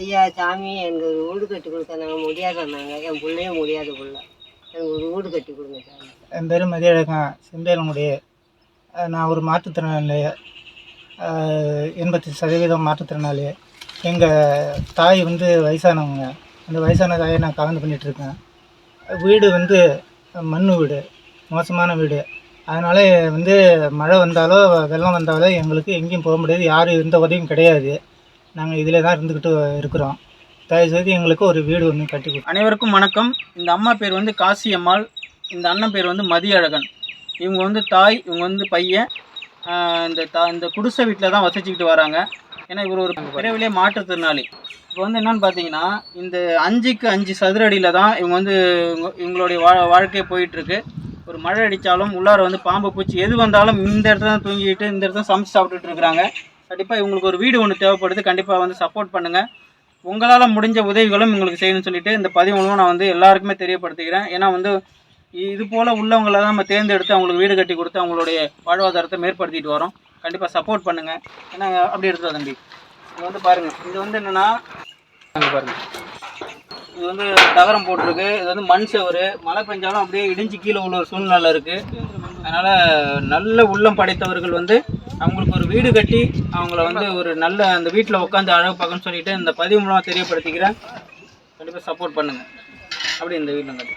ஐயா சாமி எனக்கு ஒரு வீடு கட்டி கொடுக்க நாங்கள் என் பிள்ளையும் முடியாத பிள்ள எனக்கு ஒரு வீடு கட்டி கொடுங்க சாமி. என் பேர் மதியழகன் செம்பேலங்குடி நான் ஒரு மாற்றுத்திறனாளி எண்பத்தி சதவீதம் மாற்றுத்திறனாளி. எங்கள் தாய் வந்து வயசானவங்க. அந்த வயசான தாயை நான் கலந்து பண்ணிகிட்ருக்கேன் வீடு வந்து மண் வீடு மோசமான வீடு. அதனால் வந்து மழை வந்தாலோ வெள்ளம் வந்தாலோ எங்களுக்கு எங்கேயும் போக முடியாது. யாரும் எந்த உதவியும் கிடையாது. நாங்கள் இதில் தான் இருந்துக்கிட்டு இருக்கிறோம். தயவுசெய்து எங்களுக்கு ஒரு வீடு ஒன்று கட்டி அனைவருக்கும் வணக்கம். இந்த அம்மா பேர் வந்து காசி அம்மாள் இந்த அண்ணன் பேர் வந்து மதியழகன். இவங்க வந்து தாய் இவங்க வந்து பையன். இந்த தா இந்த குடிசை வீட்டில் தான் வசிச்சுக்கிட்டு வராங்க. ஏன்னா இவர் ஒரு விரைவிலே மாற்றுத்திறனாளி. இப்போ வந்து என்னன்னு பார்த்தீங்கன்னா இந்த அஞ்சுக்கு அஞ்சு சதுர அடியில் தான் இவங்க வந்து இவங்க- இவங்களுடைய வா வாழ்க்கை போயிட்டுருக்கு. ஒரு மழை அடித்தாலும் உள்ளார வந்து பாம்பு பூச்சி எது வந்தாலும் இந்த இடத்துல தான் தூங்கிட்டு இந்த இடத்துல சமைச்சு சாப்பிட்டுட்டு இருக்கிறாங்க. கண்டிப்பாக இவங்களுக்கு ஒரு வீடு ஒன்று தேவைப்படுது. கண்டிப்பாக வந்து சப்போர்ட் பண்ணுங்கள் உங்களால் முடிஞ்ச உதவிகளும் உங்களுக்கு செய்யணும்னு சொல்லிட்டு இந்த பதிவு மூலமாக நான் வந்து எல்லாருக்குமே தெரியப்படுத்திக்கிறேன். ஏன்னா வந்து இது போல் உள்ளவங்களை தான் நம்ம தேர்ந்தெடுத்து அவங்களுக்கு வீடு கட்டி கொடுத்து அவங்களுடைய வாழ்வாதாரத்தை மேற்படுத்திட்டு வரோம். கண்டிப்பாக சப்போர்ட் பண்ணுங்கள் ஏன்னா அப்படி எடுத்துருவா தம்பி. இது வந்து பாருங்கள் இது வந்து என்னென்னா பாருங்கள் இது வந்து தகரம் போட்டிருக்கு. இது வந்து மண் செவரு. மழை பெஞ்சாலும் அப்படியே இடிஞ்சு கீழே உள்ள ஒரு சூழ்நிலை இருக்குது அதனால் நல்ல உள்ளம் படைத்தவர்கள் வந்து அவங்களுக்கு ஒரு வீடு கட்டி அவங்கள வந்து ஒரு நல்ல அந்த வீட்டில் உட்காந்து அழகு பார்க்கணும்னு சொல்லிட்டு இந்த பதிவு மூலமாக தெரியப்படுத்திக்கிறேன். கண்டிப்பாக சப்போர்ட் பண்ணுங்கள் அப்படி இந்த வீட்டில் கட்டி